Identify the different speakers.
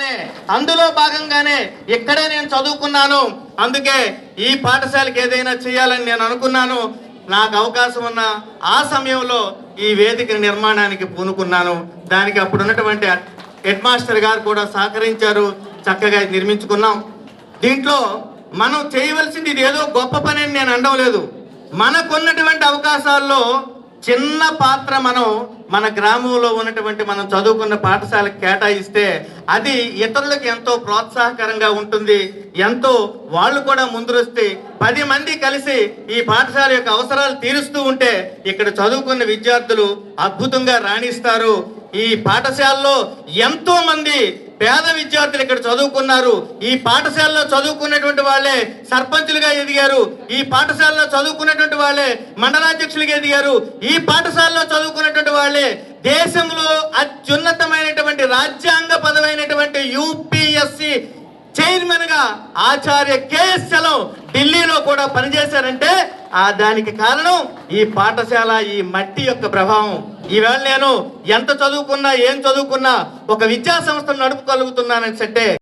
Speaker 1: భాగంగానే అందులో భాగంగానే ఇక్కడే నేను చదువుకున్నాను అందుకే ఈ పాఠశాలకి ఏదైనా చేయాలని నేను అనుకున్నాను. నాకు అవకాశం ఉన్న ఆ సమయంలో ఈ వేదిక నిర్మాణానికి పూనుకున్నాను. దానికి అప్పుడు ఉన్నటువంటి హెడ్ మాస్టర్ గారు కూడా సహకరించారు. చక్కగా నిర్మించుకున్నాం. దీంట్లో మనం చేయవలసింది ఇది ఏదో గొప్ప పని అని నేను అనడం లేదు మనకున్నటువంటి అవకాశాల్లో చిన్న పాత్ర మనం మన గ్రామంలో ఉన్నటువంటి మనం చదువుకున్న పాఠశాలకు కేటాయిస్తే అది ఇతరులకు ఎంతో ప్రోత్సాహకరంగా ఉంటుంది. ఎంతో వాళ్ళు కూడా ముందుకొస్తే పది మంది కలిసి ఈ పాఠశాల యొక్క అవసరాలు తీరుస్తూ ఉంటే ఇక్కడ చదువుకున్న విద్యార్థులు అద్భుతంగా రాణిస్తారు. ఈ పాఠశాలలో ఎంతో మంది పేద విద్యార్థులు ఇక్కడ చదువుకున్నారు. ఈ పాఠశాలలో చదువుకున్నటువంటి వాళ్ళే సర్పంచులుగా ఎదిగారు. ఈ పాఠశాలలో చదువుకున్నటువంటి వాళ్ళే మండలాధ్యక్షులుగా ఎదిగారు. ఈ పాఠశాలలో చదువుకున్నటువంటి వాళ్ళే దేశంలో అత్యున్నతమైనటువంటి రాజ్యాంగ పదవైనటువంటి యూపీఎస్సి చైర్మన్గా ఆచార్య కేఎస్ చలం ఢిల్లీలో కూడా పనిచేశారంటే ఆ దానికి కారణం ఈ పాఠశాల ఈ మట్టి యొక్క ప్రభావం. ఈవేళ నేను ఎంత చదువుకున్నా ఏం చదువుకున్నా ఒక విద్యా సంస్థను నడుపుకోగలుగుతున్నానంటే